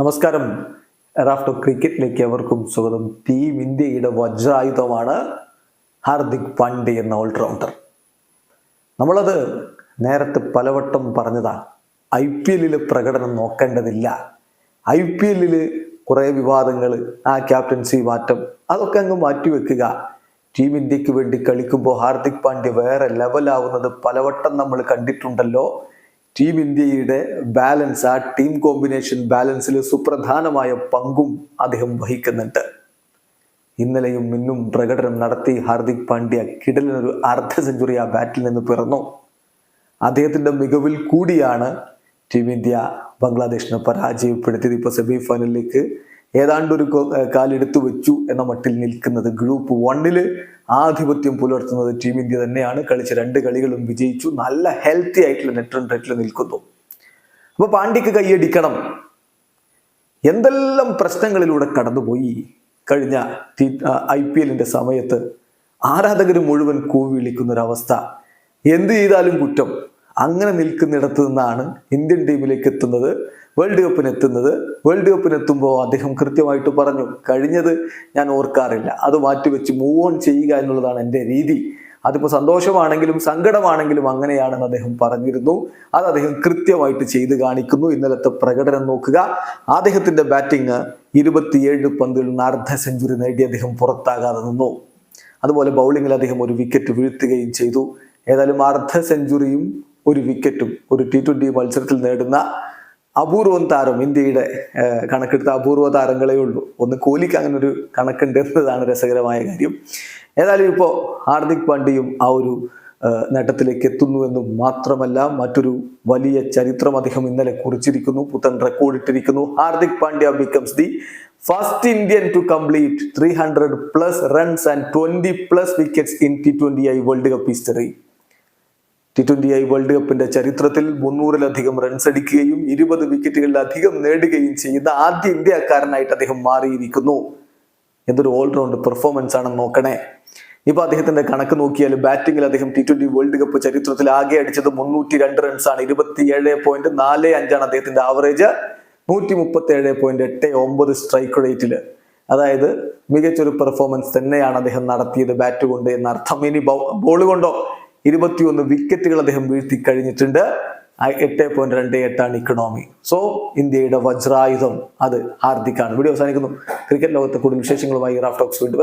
നമസ്കാരം. റാഫ്റ്റോ ക്രിക്കറ്റിലേക്ക് അവർക്കും സ്വാഗതം. ടീം ഇന്ത്യയുടെ വജ്രായുധമാണ് ഹാർദിക് പാണ്ഡ്യ എന്ന ഓൾറൗണ്ടർ. നമ്മളത് നേരത്തെ പലവട്ടം പറഞ്ഞതാണ് ഐ പി എല്ലിലെ പ്രകടനം നോക്കേണ്ടതില്ല. ഐ പി എല്ലിൽ കുറേ വിവാദങ്ങൾ ആ ക്യാപ്റ്റൻസി മാറ്റം അതൊക്കെ അങ്ങ് മാറ്റിവെക്കുക. ടീം ഇന്ത്യയ്ക്ക് വേണ്ടി കളിക്കുമ്പോൾ ഹാർദിക് പാണ്ഡ്യ വേറെ ലെവലാവുന്നത് പലവട്ടം നമ്മൾ കണ്ടിട്ടുണ്ടല്ലോ. ടീം ഇന്ത്യയുടെ ബാലൻസ് ആ ടീം കോമ്പിനേഷൻ ബാലൻസിൽ സുപ്രധാനമായ പങ്കും അദ്ദേഹം വഹിക്കുന്നുണ്ട്. ഇന്നലെയും ഇന്നും പ്രകടനം നടത്തി ഹാർദിക് പാണ്ഡ്യ കിടലിനൊരു അർദ്ധ സെഞ്ചുറി ആ ബാറ്റിൽ നിന്ന് പിറന്നു. അദ്ദേഹത്തിന്റെ മികവിൽ കൂടിയാണ് ടീം ഇന്ത്യ ബംഗ്ലാദേശിനെ പരാജയപ്പെടുത്തിയത്. ഇപ്പോൾ സെമി ഫൈനലിലേക്ക് ഏതാണ്ട് ഒരു കാലെടുത്തു വെച്ചു എന്ന മട്ടിൽ നിൽക്കുന്നത് ഗ്രൂപ്പ് വണ്ണിൽ ആധിപത്യം പുലർത്തുന്നത് ടീം ഇന്ത്യ തന്നെയാണ്. കളിച്ച രണ്ട് കളികളും വിജയിച്ചു. നല്ല ഹെൽത്തി ആയിട്ടുള്ള നെറ്റ് റൺ റേറ്റിൽ നിൽക്കുന്നു. അപ്പൊ പാണ്ഡ്യക്ക് കൈയടിക്കണം. എന്തെല്ലാം പ്രശ്നങ്ങളിലൂടെ കടന്നുപോയി കഴിഞ്ഞ ഐ പി എല്ലിന്റെ സമയത്ത്? ആരാധകർ മുഴുവൻ കൂവി ഒരവസ്ഥ എന്ത് ചെയ്താലും കുറ്റം. അങ്ങനെ നിൽക്കുന്നിടത്ത് നിന്നാണ് ഇന്ത്യൻ ടീമിലേക്ക് എത്തുന്നത്. വേൾഡ് കപ്പിന് എത്തുന്നത് വേൾഡ് കപ്പിന് എത്തുമ്പോൾ അദ്ദേഹം കൃത്യമായിട്ട് പറഞ്ഞു കഴിഞ്ഞത് ഞാൻ ഓർക്കാറില്ല. അത് മാറ്റിവെച്ച് മൂവ് ഓൺ ചെയ്യുക എന്നുള്ളതാണ് എന്റെ രീതി. അതിപ്പോൾ സന്തോഷമാണെങ്കിലും സങ്കടമാണെങ്കിലും അങ്ങനെയാണെന്ന് അദ്ദേഹം പറഞ്ഞിരുന്നു. അത് അദ്ദേഹം കൃത്യമായിട്ട് ചെയ്ത് കാണിക്കുന്നു. ഇന്നലത്തെ പ്രകടനം നോക്കുക. അദ്ദേഹത്തിന്റെ ബാറ്റിംഗ് ഇരുപത്തിയേഴ് പന്തിൽ നിന്ന് അർദ്ധ സെഞ്ചുറി നേടി അദ്ദേഹം പുറത്താകാതെ നിന്നു. അതുപോലെ ബൗളിങ്ങിൽ അദ്ദേഹം ഒരു വിക്കറ്റ് വീഴ്ത്തുകയും ചെയ്തു. ഏതായാലും അർദ്ധ സെഞ്ചുറിയും ഒരു വിക്കറ്റും ഒരു ടി ട്വന്റി മത്സരത്തിൽ നേടുന്ന അപൂർവം താരം ഇന്ത്യയുടെ കണക്കെടുത്ത അപൂർവ താരങ്ങളേ ഉള്ളൂ. ഒന്ന് കോഹ്ലിക്ക് അങ്ങനെ ഒരു കണക്കുണ്ട് എന്നതാണ് രസകരമായ കാര്യം. ഏതായാലും ഇപ്പോൾ ഹാർദിക് പാണ്ഡ്യയും ആ ഒരു നേട്ടത്തിലേക്ക് എത്തുന്നു എന്നും മാത്രമല്ല മറ്റൊരു വലിയ ചരിത്രം അദ്ദേഹം ഇന്നലെ കുറിച്ചിരിക്കുന്നു പുത്തൻ റെക്കോർഡ് ഇട്ടിരിക്കുന്നു. Hardik Pandya becomes the first Indian to complete three hundred plus runs and twenty plus wickets in T World Cup history T twenty I World കപ്പിന്റെ ചരിത്രത്തിൽ മുന്നൂറിലധികം റൺസ് അടിക്കുകയും ഇരുപത് വിക്കറ്റുകളിലധികം നേടുകയും ചെയ്യുന്ന ആദ്യ ഇന്ത്യക്കാരനായിട്ട് അദ്ദേഹം മാറിയിരിക്കുന്നു. എന്തൊരു ഓൾറൗണ്ട് പെർഫോമൻസ് ആണെന്ന് നോക്കണേ. ഇപ്പൊ അദ്ദേഹത്തിന്റെ കണക്ക് നോക്കിയാൽ ബാറ്റിംഗിൽ അദ്ദേഹം ടി ട്വന്റി വേൾഡ് കപ്പ് ചരിത്രത്തിൽ ആകെ അടിച്ചത് മുന്നൂറ്റി രണ്ട് റൺസ് ആണ്. ഇരുപത്തിയേഴ് പോയിന്റ് നാല് അഞ്ചാണ് അദ്ദേഹത്തിന്റെ ആവറേജ് നൂറ്റി മുപ്പത്തി ഏഴ് പോയിന്റ് എട്ട് ഒമ്പത് സ്ട്രൈക്ക് റേറ്റിൽ അതായത് മികച്ചൊരു പെർഫോമൻസ് തന്നെയാണ് അദ്ദേഹം നടത്തിയത് ബാറ്റ് കൊണ്ട് എന്നർത്ഥം. ഇനി ബോൾ കൊണ്ടോ? ഇരുപത്തിയൊന്ന് വിക്കറ്റുകൾ അദ്ദേഹം വീഴ്ത്തി കഴിഞ്ഞിട്ടുണ്ട് എട്ട് പോയിന്റ് രണ്ട് എട്ടാണ് ഇക്കണോമി സോ ഇന്ത്യയുടെ വജ്രായുധം അത് ഹാർദിക്കാണ്. വീഡിയോ അവസാനിക്കുന്നു. ക്രിക്കറ്റ് ലോകത്തെ കൂടുതൽ വിശേഷങ്ങളുമായി റാഫ്റ്റോക്സ് വീണ്ടും